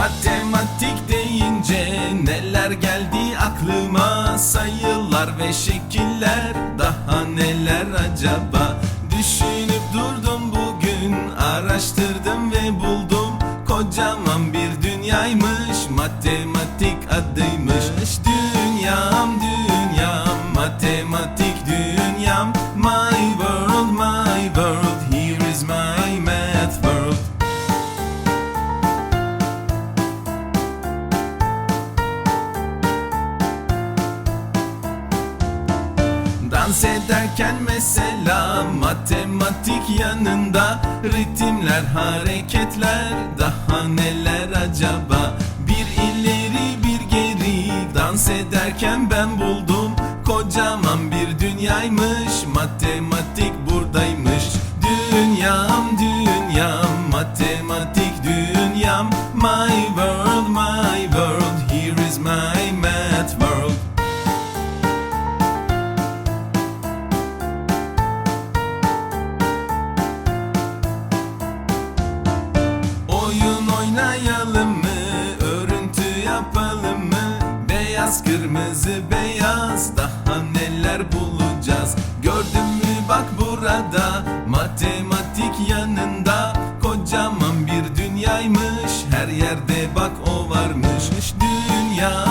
Matematik deyince neler geldi aklıma? Sayılar ve şekiller daha neler acaba? Düşünüp durdum bugün araştırdım ve buldum. Kocaman bir dünyaymış matematik adıymış. Dünyam dünyam matematik Dans ederken mesela matematik yanında Ritimler, hareketler daha neler acaba? Bir ileri bir geri dans ederken ben buldum Kocaman bir dünyaymış matematik buradaymış. Dünyam dünyam matematik bulacağız Kırmızı beyaz daha neler bulacağız? Gördün mü? Bak burada matematik yanında. Kocaman bir dünyaymış her yerde bak o varmış. Dünya